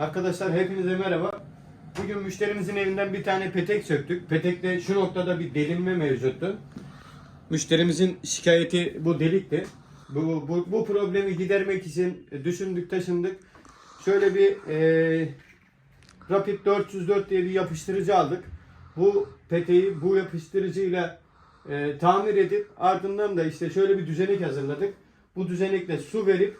Arkadaşlar hepinize merhaba. Bugün müşterimizin evinden bir tane petek söktük. Petekte şu noktada bir delinme mevcuttu. Müşterimizin şikayeti bu delikti. Bu, bu, bu problemi gidermek için düşündük taşındık. Şöyle bir e, Rapid 404 diye bir yapıştırıcı aldık. Bu peteği bu yapıştırıcıyla e, tamir edip ardından da işte şöyle bir düzenek hazırladık. Bu düzenekle su verip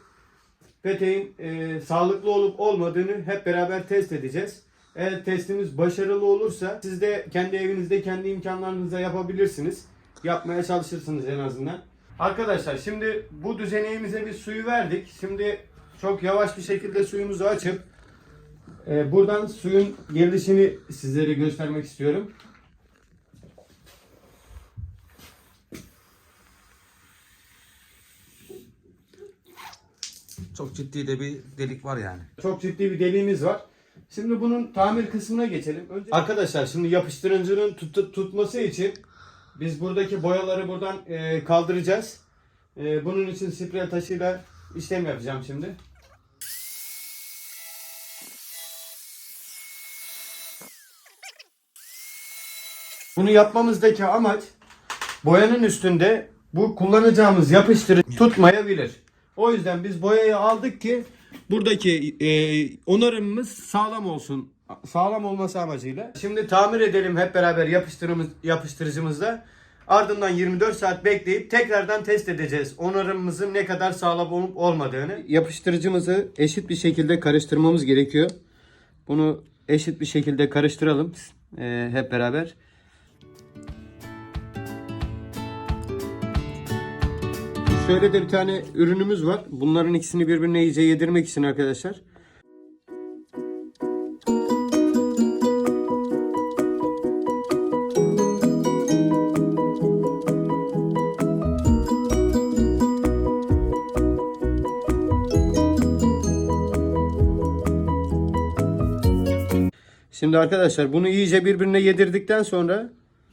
peteğin e, sağlıklı olup olmadığını hep beraber test edeceğiz. Eğer testimiz başarılı olursa siz de kendi evinizde kendi imkanlarınızla yapabilirsiniz. Yapmaya çalışırsınız en azından. Arkadaşlar şimdi bu düzeneğimize bir suyu verdik. Şimdi çok yavaş bir şekilde suyumuzu açıp e, buradan suyun gelişini sizlere göstermek istiyorum. Çok ciddi de bir delik var yani. Çok ciddi bir deliğimiz var. Şimdi bunun tamir kısmına geçelim. Önce... Arkadaşlar şimdi yapıştırıcının tut- tutması için biz buradaki boyaları buradan e, kaldıracağız. E, bunun için sprey taşıyla işlem yapacağım şimdi. Bunu yapmamızdaki amaç boyanın üstünde bu kullanacağımız yapıştırıcı tutmayabilir. O yüzden biz boyayı aldık ki buradaki e, onarımımız sağlam olsun. Sağlam olması amacıyla. Şimdi tamir edelim hep beraber yapıştırımız, yapıştırıcımızla. Ardından 24 saat bekleyip tekrardan test edeceğiz. Onarımımızın ne kadar sağlam olup olmadığını. Yapıştırıcımızı eşit bir şekilde karıştırmamız gerekiyor. Bunu eşit bir şekilde karıştıralım e, hep beraber. Şöyle de bir tane ürünümüz var. Bunların ikisini birbirine iyice yedirmek için arkadaşlar. Şimdi arkadaşlar bunu iyice birbirine yedirdikten sonra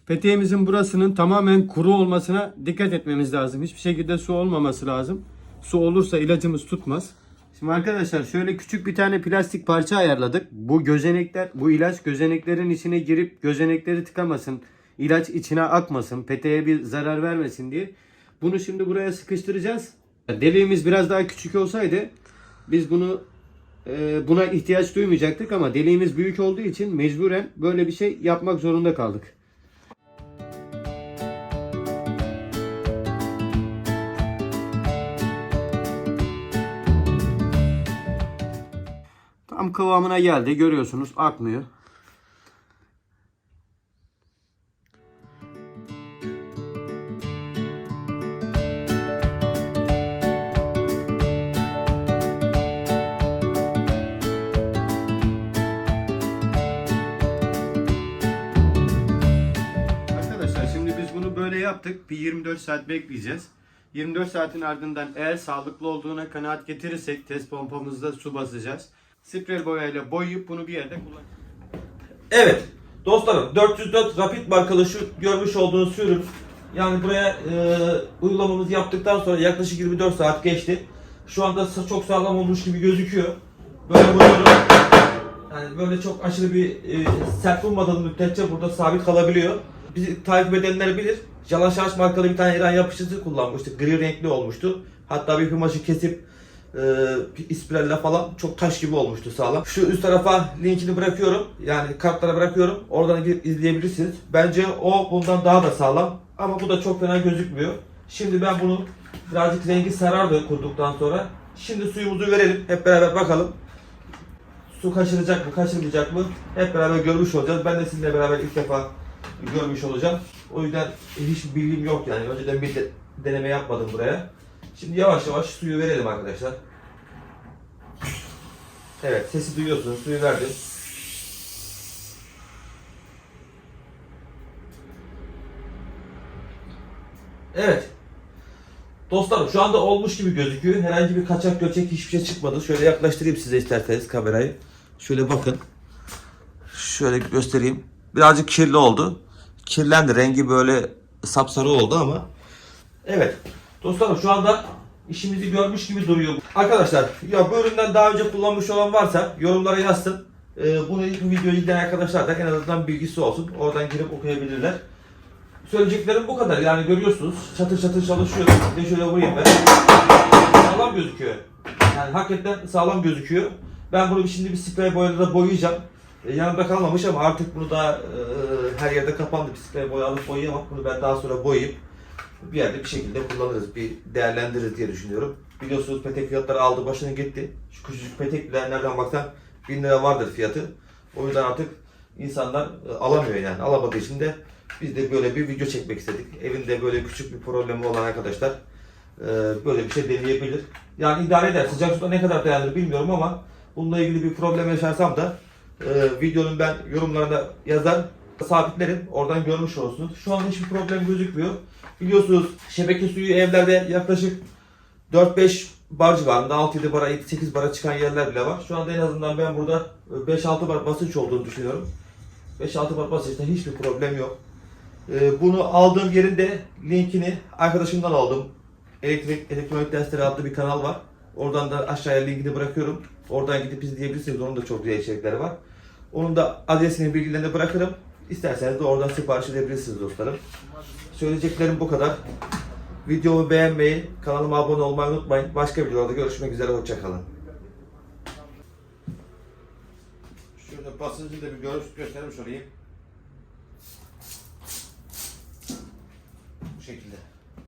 peteğimizin burasının tamamen kuru olmasına dikkat etmemiz lazım. Hiçbir şekilde su olmaması lazım. Su olursa ilacımız tutmaz. Şimdi arkadaşlar şöyle küçük bir tane plastik parça ayarladık. Bu gözenekler, bu ilaç gözeneklerin içine girip gözenekleri tıkamasın. ilaç içine akmasın. Peteğe bir zarar vermesin diye. Bunu şimdi buraya sıkıştıracağız. Deliğimiz biraz daha küçük olsaydı biz bunu e, buna ihtiyaç duymayacaktık ama deliğimiz büyük olduğu için mecburen böyle bir şey yapmak zorunda kaldık. Kıvamına geldi. Görüyorsunuz akmıyor. Yaptık. Bir 24 saat bekleyeceğiz. 24 saatin ardından eğer sağlıklı olduğuna kanaat getirirsek test pompamızda su basacağız. Sprey boyayla boyayıp bunu bir yerde kullanacağız. Evet dostlarım 404 Rapid markalı şu görmüş olduğunuz ürün yani buraya e, uygulamamızı yaptıktan sonra yaklaşık 24 saat geçti. Şu anda çok sağlam olmuş gibi gözüküyor. Böyle vuruyorum. Yani böyle çok aşırı bir e, sert vurmadığım müddetçe burada sabit kalabiliyor. Bizi takip edenler bilir. Jalan Şarj markalı bir tane İran yapıştırıcı kullanmıştık. Gri renkli olmuştu. Hatta bir kumaşı kesip e, ispirelle falan çok taş gibi olmuştu sağlam. Şu üst tarafa linkini bırakıyorum. Yani kartlara bırakıyorum. Oradan girip izleyebilirsiniz. Bence o bundan daha da sağlam. Ama bu da çok fena gözükmüyor. Şimdi ben bunu birazcık rengi sarardı kurduktan sonra. Şimdi suyumuzu verelim. Hep beraber bakalım. Su kaçıracak mı, kaçırmayacak mı? Hep beraber görmüş olacağız. Ben de sizinle beraber ilk defa görmüş olacağım. O yüzden hiç bilgim yok yani. Önceden bir de- deneme yapmadım buraya. Şimdi yavaş yavaş suyu verelim arkadaşlar. Evet sesi duyuyorsunuz. Suyu verdim. Evet. Dostlarım şu anda olmuş gibi gözüküyor. Herhangi bir kaçak göçek hiçbir şey çıkmadı. Şöyle yaklaştırayım size isterseniz kamerayı. Şöyle bakın. Şöyle göstereyim. Birazcık kirli oldu. Kirlendi. Rengi böyle sapsarı oldu ama. Evet. Dostlarım şu anda işimizi görmüş gibi duruyor. Arkadaşlar ya bu üründen daha önce kullanmış olan varsa yorumlara yazsın. Ee, bunu bu videoyu izleyen arkadaşlar da en azından bilgisi olsun. Oradan girip okuyabilirler. Söyleyeceklerim bu kadar. Yani görüyorsunuz çatır çatır çalışıyor. Bir de şöyle vurayım ben. Sağlam gözüküyor. Yani hakikaten sağlam gözüküyor. Ben bunu şimdi bir sprey boyayla da boyayacağım. E, yanımda kalmamış ama artık bunu da e, her yerde kapandı. Bir sprey boya alıp boyayamam. Bunu ben daha sonra boyayıp bir yerde bir şekilde kullanırız. Bir değerlendiririz diye düşünüyorum. Biliyorsunuz petek fiyatları aldı başını gitti. Şu küçücük petek bile nereden baksan 1000 lira vardır fiyatı. O yüzden artık insanlar e, alamıyor yani. Alamadığı için de biz de böyle bir video çekmek istedik. Evinde böyle küçük bir problemi olan arkadaşlar e, böyle bir şey deneyebilir. Yani idare eder. Sıcak suda ne kadar dayanır bilmiyorum ama bununla ilgili bir problem yaşarsam da e, videonun ben yorumlarına yazar sabitlerim. Oradan görmüş olursunuz. Şu an hiçbir problem gözükmüyor. Biliyorsunuz şebeke suyu evlerde yaklaşık 4-5 bar civarında 6-7 bara 8 bara çıkan yerler bile var. Şu anda en azından ben burada 5-6 bar basınç olduğunu düşünüyorum. 5-6 bar basınçta hiçbir problem yok. Ee, bunu aldığım yerin de linkini arkadaşımdan aldım. Elektrik Elektronik Dersleri adlı bir kanal var. Oradan da aşağıya linkini bırakıyorum. Oradan gidip izleyebilirsiniz. Onun da çok güzel içerikleri var. Onun da adresini bilgilerini bırakırım. İsterseniz de oradan sipariş edebilirsiniz dostlarım. Söyleyeceklerim bu kadar. Videomu beğenmeyi, kanalıma abone olmayı unutmayın. Başka videolarda görüşmek üzere. Hoşçakalın. Şurada basıncı da bir görüş göstermiş. Bu şekilde.